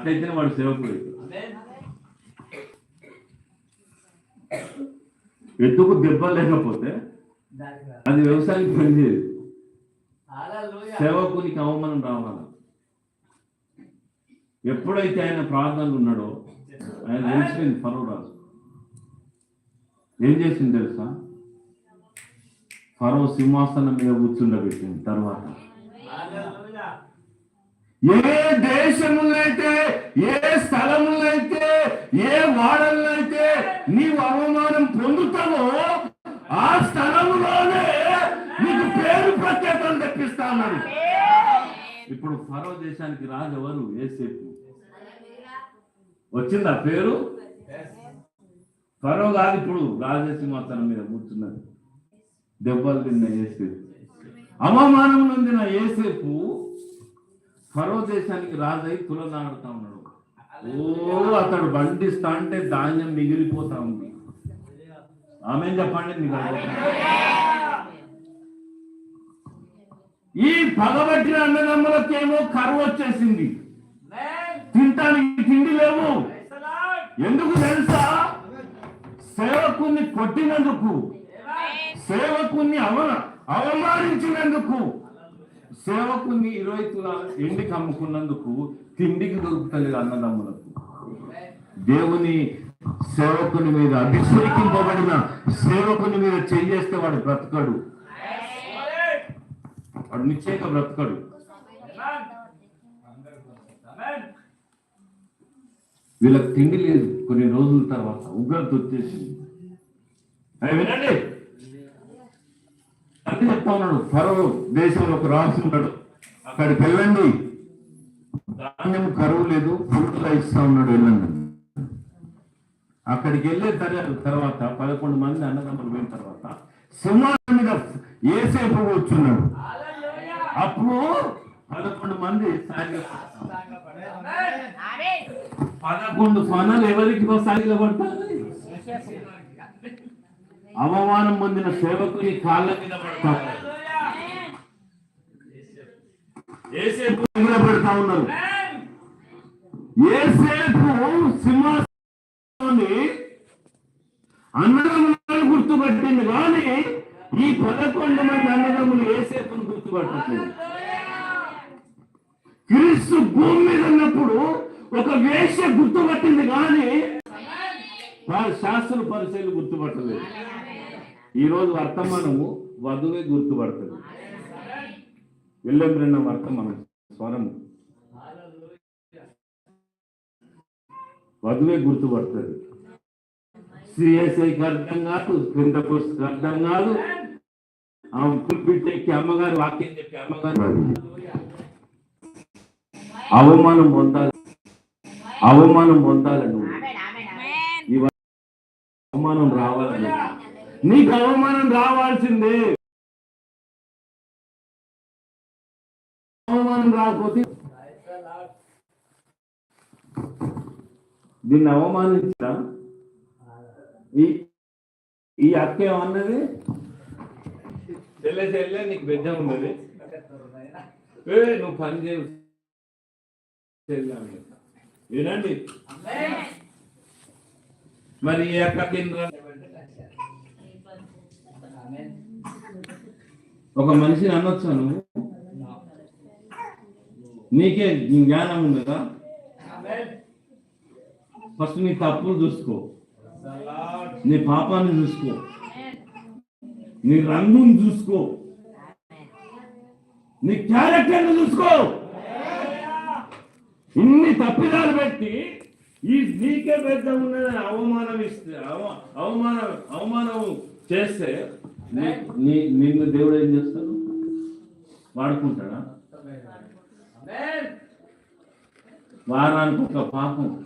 అట్లయితేనే వాడు సేవకుడు ఎత్తుకు దెబ్బ లేకపోతే అది వ్యవసాయానికి పనిచేయదు. సేవకునికి అవమానం రావాలి. ఎప్పుడైతే ఆయన ప్రార్థనలు ఉన్నాడో ఆయన తెలిసిపోయింది ఫరో రాజు. ఏం చేసింది తెలుసా? ఫరో సింహాసనం మీద కూర్చుండబెట్టింది తర్వాత. ఏ దేశములైతే ఏ స్థలములైతే ఏ వాడలైతే నీవు అవమానం పొందుతావో ఆ స్థలములోనే నీకు పేరు ప్రత్యేకం తెప్పిస్తా ఇప్పుడు ఫరో దేశానికి రాజు ఎవరు? ఏసేపు వచ్చిందా పేరు? ఫరో కాదు ఇప్పుడు రాజసింహాసనం మీద కూర్చున్నది. దెబ్బలు తిన్న ఏసేపు అవమానం నొందిన ఏసేపు ఫరో దేశానికి రాజై తులనాడుతా ఉన్నాడు. ఓ అతడు బండిస్తా అంటే ధాన్యం మిగిలిపోతా ఉంది. ఆమె చెప్పండి? మీకు? ఈ పగబట్టిన అన్నదమ్ములకేమో కరువు వచ్చేసింది. తింటానికి తిండి లేవు. ఎందుకు తెలుసా? సేవకుని కొట్టినందుకు. సేవకుని అవ అవమానించినందుకు. సేవకుని ఇరవై తులాల ఎండికి అమ్ముకున్నందుకు తిండికి దొరుకుతలేదు అన్నదమ్ములకు. దేవుని సేవకుని మీద అభిషేకింపబడిన సేవకుని మీద చేస్తే వాడు బ్రతకడు. వాడు నిశ్చేక బ్రతకడు. వీళ్ళకి తిండి లేదు. కొన్ని రోజుల తర్వాత ఉగ్రత వచ్చేసింది. వినండి. చెప్తా ఉన్నాడు ఫరో దేశంలో ఒక రాజు ఉన్నాడు అక్కడికి వెళ్ళండి ధాన్యం కరువు లేదు ఫుల్గా ఇస్తా ఉన్నాడు వెళ్ళండి అక్కడికి వెళ్ళే తర- తర్వాత పదకొండు మంది అన్నదమ్ములు పోయిన తర్వాత సింహాసనం మీద ఏసేపు కూర్చున్నాడు అప్పుడు పదకొండు మంది పదకొండు పనులు ఎవరికి సాగిల పడతారు అవమానం పొందిన సేవకుని కాళ్ళ మీద పడతారు. పెడతా ఉన్నారు. ఏసేపు సింహాసనాన్ని అన్నదమ్ములను గుర్తుపట్టింది కానీ ఈ పదకొండు మంది అన్నదమ్ములు ఏసేపును గుర్తుపట్టట్లేదు. క్రీస్తు భూమి మీద ఉన్నప్పుడు ఒక వేష గుర్తుపట్టింది కానీ శాస్త్ర పరిచయలు గుర్తుపట్టలేదు. ఈ రోజు వర్తమానము వధువే గుర్తుపడుతుంది. వెళ్ళం వర్తమానం స్వరము. వధువే గుర్తుపడుతుంది. సిఎస్ఐకి అర్థం కాదు క్రింద పుస్తకం అర్థం కాదు ఆ పిట్టెక్కి అమ్మగారు వాక్యం చెప్పి అమ్మగారు అవమానం పొందాలి. అవమానం పొందాలి నువ్వు. ఈ అవమానం రావాలి నీకు అవమానం రావాల్సిందే. అవమానం రాకపోతే దీన్ని అవమానించా ఈ ఈ అక్క ఏమన్నది? చెల్లె చెల్లె నీకు బిడ్డ ఉన్నది. ఏ నువ్వు పని చేయవు. అన్నది. వినండి. మరి ఈ అక్కకి ఏం రా- ఒక మనిషిని అనొచ్చా నువ్వు? నీకే జ్ఞానం ఉన్నదా? ఫస్ట్ నీ తప్పులు చూసుకో. నీ పాపాన్ని చూసుకో. నీ రంగుని చూసుకో. నీ క్యారెక్టర్ని చూసుకో. ఇన్ని తప్పిదాలు పెట్టి ఈ నీకే పెద్ద ఉన్నదని అవమానం ఇస్తే అవ- అవమానం అవమానం చేస్తే నిన్ను దేవుడు ఏం చేస్తాడు? వాడుకుంటాడా? వారానికి ఒక పాపం.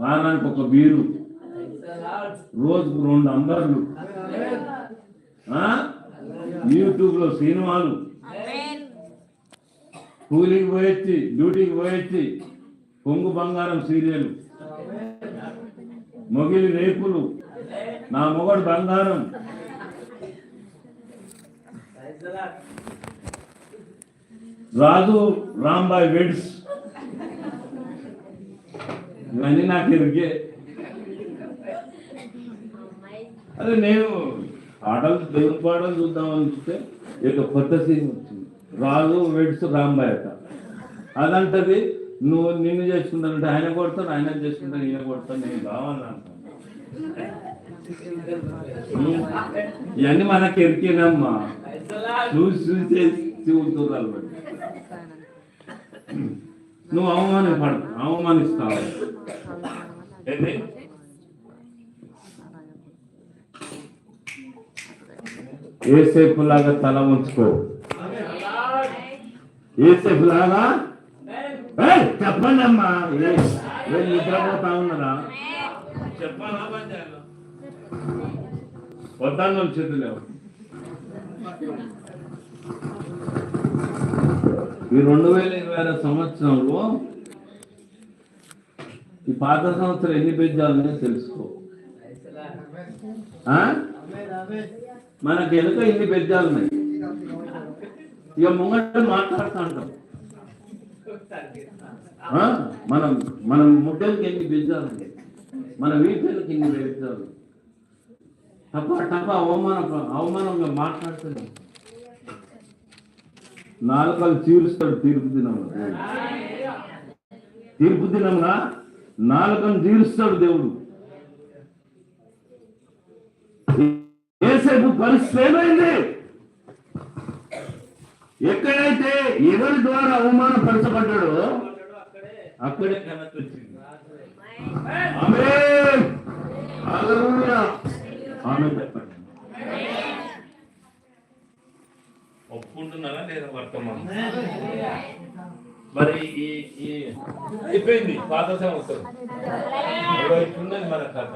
వారానికి ఒక వీరు రోజుకు రెండు అంబర్లు. యూట్యూబ్లో సినిమాలు. కూలికి పోయొచ్చి డ్యూటీకి పోయొచ్చి పొంగు బంగారం సీరియల్. మొగిలి రేపులు నా మొగడు బంగారం. రాజు రాంబాయ్ వెడ్స్. ఇవన్నీ నాకు ఎరిగే. అదే నేను ఆటలు దేవుని పాటలు చూద్దామని చూస్తే ఇక కొత్త సీన్ వచ్చింది. రాజు వెడ్స్ రాంబాయ్ అట. అదంటది నువ్వు నిన్ను చేసుకుంటానంటే ఆయన కొడతాను ఆయన చేసుకుంటాను ఈయన కొడతాను నేను కావాలని ఇవన్నీ మనకి ఎరికేనమ్మా చూసి చూసి చేసి చూస్తున్నారు నువ్వు అవమాన అవమానపడ అవమానిస్తావు. ఏసేపు లాగా తల ఉంచుకో ఏసేపు లాగా చెప్పండి అమ్మా నిద్రపోతా ఉన్నారా? చెప్పాలా పంచాయతీలో? వద్దాను చేతులేవు ఈ రెండు వేల ఇరవై ఆరు సంవత్సరంలో ఈ పాత సంవత్సరం ఎన్ని పెంచాలనే తెలుసుకో. మనకి వెనుక ఇన్ని పెంచాలు ఉన్నాయి? ఇక ముంగట మాట్లాడుతూ ఉంటాం. మనం మనం ముట్టలకి ఎన్ని పెంచాలు మన వీపులకి ఎన్ని పెంచాలి టప టప అవమాన అవమానంగా మాట్లాడుతున్నాం. నాలుకలు చీరుస్తాడు తీర్పు దినం తీర్పు దినంగా నాలుకను చీరుస్తాడు దేవుడు. ఏసేపు పరిస్థితి ఏమైంది? ఎక్కడైతే ఎవరి ద్వారా అవమానపరచబడ్డాడో అక్కడే ఆమేన్ చెప్పండి ఒప్పుకుంటున్నారా లేదా వర్తమానం మరి ఈ ఈ అయిపోయింది. పాత సంవత్సరం. ఇట్లున్నది మన కథ.